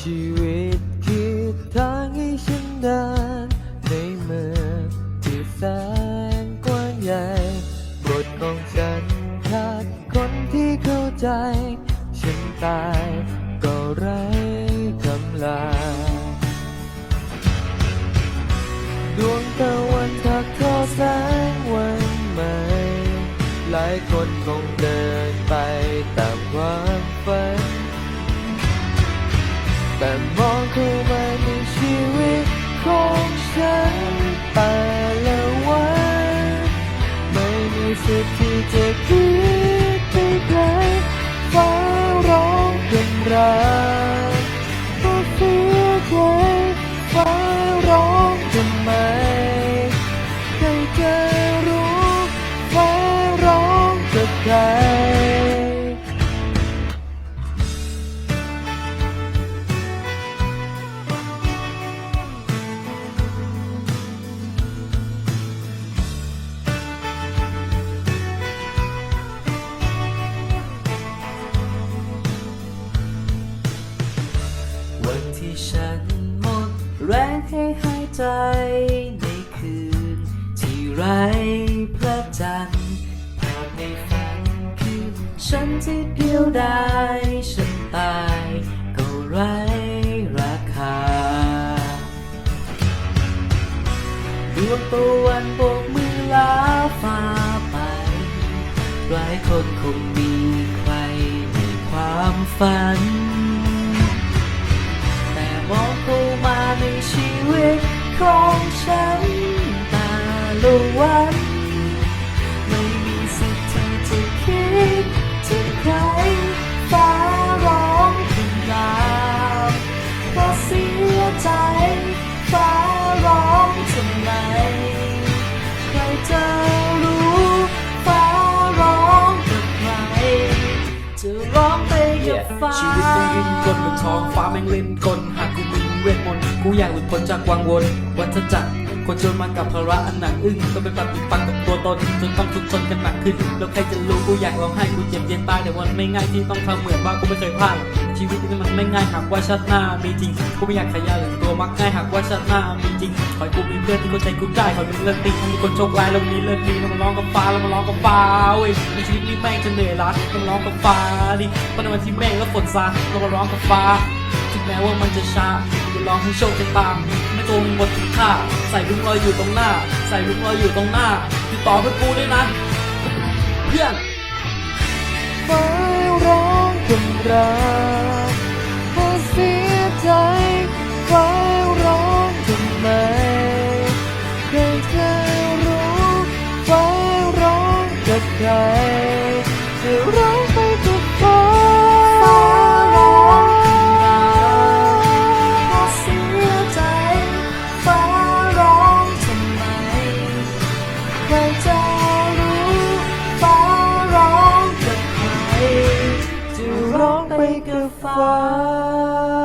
ชีวิตคือทางให้ฉันเดินในเมืองที่แสนกว้างใหญ่บทของฉันขาดคนที่เข้าใจ ฉันตายก็ไร้กำลังดวงตะวันทักทอแสงวันใหม่ หลายคนคงเดิน จะคิดไปไกลฟ้าร้องเป็นรักก็เสียใจฟ้าร้องทำไมใครจะ นที่ฉันหมดแรงให้หายใจในคืน ที่ไร้พระจันทร์ภาพในฝันคือฉันที่เดียวดายฉันตายก็ไร้ราคาดวงตะวันโบกมือลาฟ้าไปหลายคนคงมีใครในความฝัน ของฉันต่ละวัน ไม่มีสิทธิ์ที่จะคิดถึงใครฟ้าร้องคำรามเพราะเสียใจฟ้าร้องทำไมใครจะรู้ฟ้าร้องกับใครจะร้องไปกับฟ้าชีวิตต้องยินกลบนท้องฟ้าแม่งเล่นกลหากกูมี กูอยากหลุดพ้นจากวังวนวัฏจักรคนจนมากับภาระอันหนักอึ้งต้องไปปฏิปักษ์กับตัวตนจนต้องทุกข์ทนกันหนักขึ้นแล้วใครจะรู้กูอยากร้องไห้กูเจ็บเย็นตายแต่วันไม่ง่ายที่ต้องทำเหมือนว่ากูไม่เคยพ่ายชีวิตนี้มันไม่ง่ายหากว่าชาติหน้ามีจริงกูไม่อยากขยายอย่างตัวมักง่ายหากว่าชาติหน้ามีจริงขอให้กูมีเพื่อนที่เข้าใจกูได้ขอให้มึงเลิกตีให้มีคนโชคร้ายแล้วมีเลิกดีแล้วมาร้องกับฟ้าแล้วมาร้องกับฟ้าเว้ยในชีวิตนี้แม่งจะเหนื่อยล้าต้องร้องกับฟ้าดิเพราะในวันที่เมฆและฝนซาเรามาร้องกับฟ้าถึงแม้ว่ามันจะช้าจะลองให้โชคจะตาม ไม่โกงหมดทุกค่าใส่ลุงรอยอยู่ตรงหน้า ใส่ลุงรอยอยู่ตรงหน้าติดต่อเพื่อนกูด้วยนะ เพื่อนฟ้าร้องคำราม wrong, make a fire.